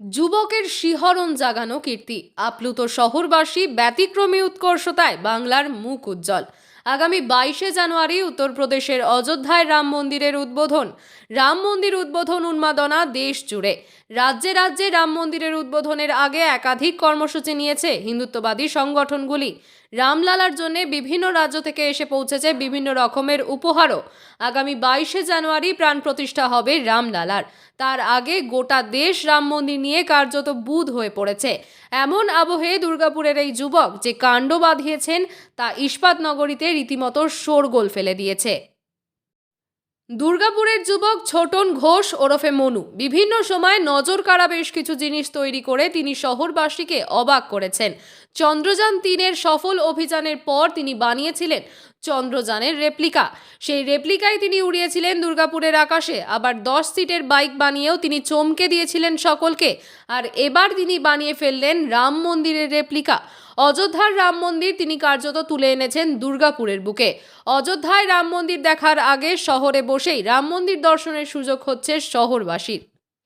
যুবকের শিহরণ জাগানো কীর্তি। আপ্লুত শহরবাসী ব্যতিক্রমী উৎকর্ষতায় বাংলার মুখ উজ্জ্বল। আগামী বাইশে জানুয়ারি উত্তরপ্রদেশের অযোধ্যায় রাম মন্দিরের উদ্বোধন। রাম মন্দির উদ্বোধন উন্মাদনা দেশ জুড়ে রাজ্যে রাজ্যে রাম মন্দিরের উদ্বোধনের আগে একাধিক কর্মসূচি নিয়েছে হিন্দুত্ববাদী সংগঠনগুলি। রামলালার জন্য বিভিন্ন রাজ্য থেকে এসে পৌঁছেছে বিভিন্ন রকমের উপহারও। আগামী বাইশে জানুয়ারি প্রাণ প্রতিষ্ঠা হবে রামলালার। তার আগে গোটা দেশ রাম মন্দির নিয়ে কার্যত বুধ হয়ে পড়েছে। এমন আবহে দুর্গাপুরের এই যুবক যে কাণ্ড বাঁধিয়েছেন তা ইস্পাত নগরীতে রীতিমতো শোরগোল ফেলে দিয়েছে। দুর্গাপুরের যুবক ছোটন ঘোষ ওরফে মনু। বিভিন্ন সময় নজর কাড়া বেশ কিছু জিনিস তৈরি করে তিনি শহরবাসীকে অবাক করেছেন। চন্দ্রযান তিনের সফল অভিযানের পর তিনি বানিয়েছিলেন চন্দ্রযানের রেপ্লিকা। সেই রেপ্লিকায় তিনি উড়িয়েছিলেন দুর্গাপুরের আকাশে, আবার দশ সিটের বাইক বানিয়েও তিনি চমকে দিয়েছিলেন সকলকে। আর এবার তিনি বানিয়ে ফেললেন রাম মন্দিরের রেপ্লিকা। অযোধ্যার রাম মন্দির তিনি কার্যত তুলে এনেছেন দুর্গাপুরের বুকে। অযোধ্যায় রাম মন্দির দেখার আগে শহরে বসেই রাম মন্দির দর্শনের সুযোগ হচ্ছে শহরবাসীর।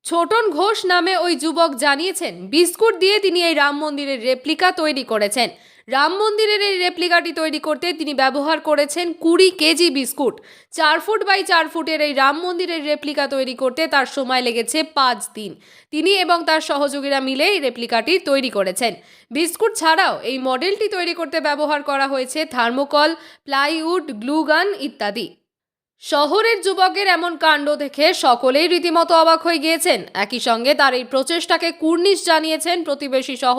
ছোটন ঘোষ নামে ওই যুবক জানিয়েছেন, বিস্কুট দিয়ে তিনি এই রাম মন্দিরের রেপ্লিকা তৈরি করেছেন। রাম মন্দিরের এই রেপ্লিকাটি তৈরি করতে তিনি ব্যবহার করেছেন কুড়ি কেজি বিস্কুট। চার ফুট বাই চার ফুটের এই রাম মন্দিরের রেপ্লিকা তৈরি করতে তার সময় লেগেছে পাঁচ দিন। তিনি এবং তার সহযোগীরা মিলে এই রেপ্লিকাটি তৈরি করেছেন। বিস্কুট ছাড়াও এই মডেলটি তৈরি করতে ব্যবহার করা হয়েছে থার্মোকল, প্লাইউড গ্লুগান ইত্যাদি। শহরের যুবকের এমন কাণ্ড দেখে সকলেই রীতিমতো অবাক হয়ে গিয়েছেন। একই সঙ্গে তার এই প্রচেষ্টাকে কুর্নিশ জানিয়েছেন প্রতিবেশী সহ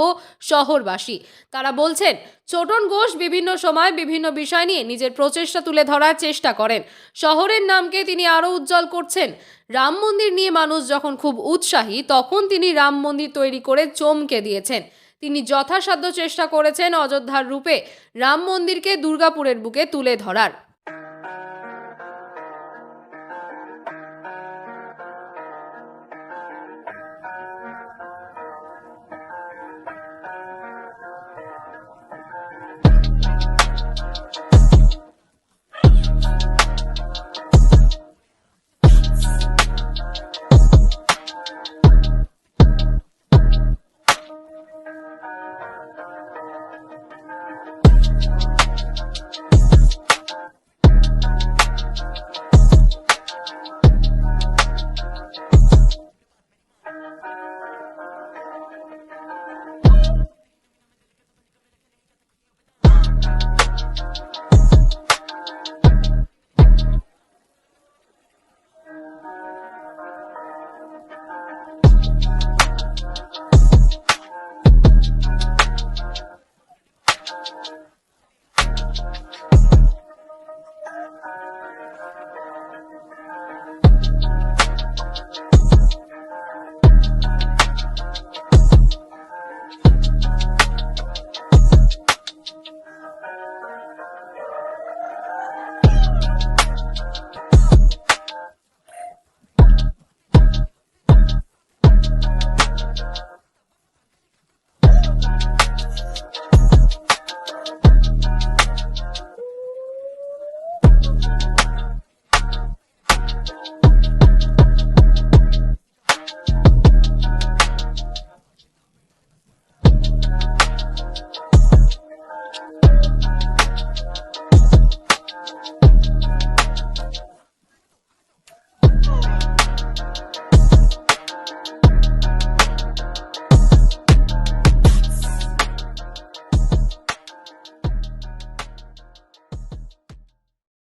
শহরবাসী। তারা বলছেন ছোটন ঘোষ বিভিন্ন সময় বিভিন্ন বিষয় নিয়ে নিজের প্রচেষ্টা তুলে ধরার চেষ্টা করেন। শহরের নামকে তিনি আরও উজ্জ্বল করছেন। রাম মন্দির নিয়ে মানুষ যখন খুব উৎসাহী, তখন তিনি রাম মন্দির তৈরি করে চমকে দিয়েছেন। তিনি যথাসাধ্য চেষ্টা করেছেন অযোধ্যার রূপে রাম মন্দিরকে দুর্গাপুরের বুকে তুলে ধরার।